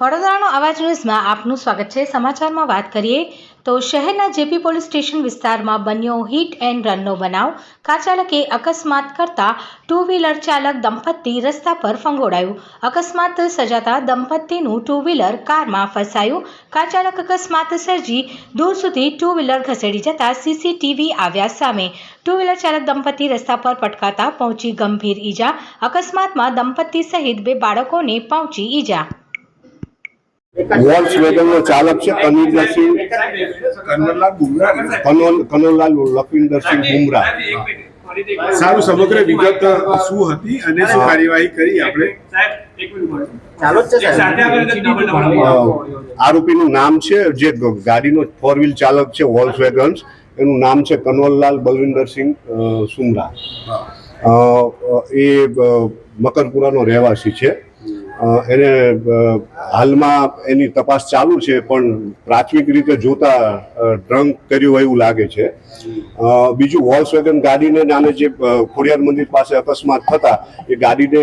વડોદરાનો અવાજ ન્યૂઝમાં આપનું સ્વાગત છે. સમાચારમાં વાત કરીએ તો શહેરના જેપી પોલીસ સ્ટેશન વિસ્તારમાં બન્યો હિટ એન્ડ રનનો બનાવ. કાર ચાલકે અકસ્માત કરતા ટુ વ્હીલર ચાલક દંપતી રસ્તા પર ફંગોળાયું. અકસ્માત સર્જાતા દંપતીનું ટુ વ્હીલર કારમાં ફસાયું. કાર ચાલક અકસ્માત સર્જી દૂર સુધી ટુ વ્હીલર ખસેડી જતા સીસીટીવી આવ્યા સામે. ટુ વ્હીલર ચાલક દંપતી રસ્તા પર પટકાતા પહોંચી ગંભીર ઈજા. અકસ્માતમાં દંપતી સહિત બે બાળકોને પહોંચી ઈજા. વોલ્સ વેગનનો ચાલક છે કનોલ કનોલાલ લખવિંદરસિંહ બુમરા સારું સમગ્ર વિગત શું હતી અને શું કાર્યવાહી કરી આપણે? આરોપીનું નામ છે જે ગાડીનો ફોર વ્હીલ ચાલક છે વોલ્સ વેગન્સ. એનું નામ છે કનોલલાલ બલવિંદરસિંહ સુમરા એ મકરપુરાનો રહેવાસી છે. એને હાલમાં એની તપાસ ચાલુ છે, પણ પ્રાથમિક રીતે જોતા ડ્રંક કર્યું હોય એવું લાગે છે. બીજું વોલ્સ વેગન ગાડીને નાને જે ખોડિયાર મંદિર પાસે અકસ્માત થતા, એ ગાડીને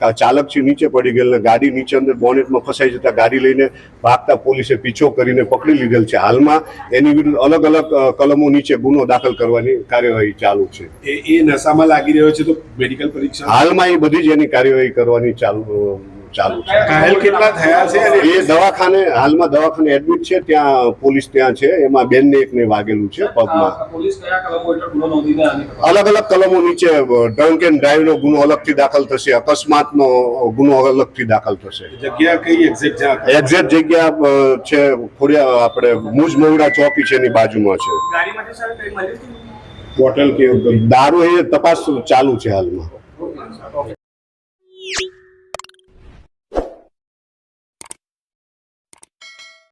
ચાલક છે નીચે પડી ગયેલ ગાડી નીચે અંદર બોનેટમાં ફસાઈ જતા ગાડી લઈને ભાગતા પોલીસે પીછો કરીને પકડી લીધેલ છે. હાલમાં એની વિરુદ્ધ અલગ અલગ કલમો નીચે ગુનો દાખલ કરવાની કાર્યવાહી ચાલુ છે. એ એ નશામાં લાગી રહ્યો છે તો મેડિકલ પરીક્ષા? હાલમાં એ બધી જ એની કાર્યવાહી કરવાની ચાલુ ચાલુ છે. ઘાયલ કેટલા થયા છે એ દવાખાને હાલમાં દવાખાને એડમિટ છે ત્યાં પોલીસ ત્યાં છે એમાં બેનને એકને વાગેલું છે પગમાં. પોલીસ કયા કલમો હેઠળ ગુનો નોંધીને આની તપાસ અલગ અલગ કલમો નીચે ડ્રંક એન્ડ ડ્રાઈવનો ગુનો અલગથી દાખલ થશે અકસ્માતનો ગુનો અલગથી દાખલ થશે. જગ્યા કઈ એક્ઝેક્ટ એક્ઝેક્ટ જગ્યા છે ખોડિયા આપણે મુજ મવડા ચોકી છે એની બાજુમાં છે? બોટલ કે દારૂ એ તપાસ ચાલુ છે હાલમાં.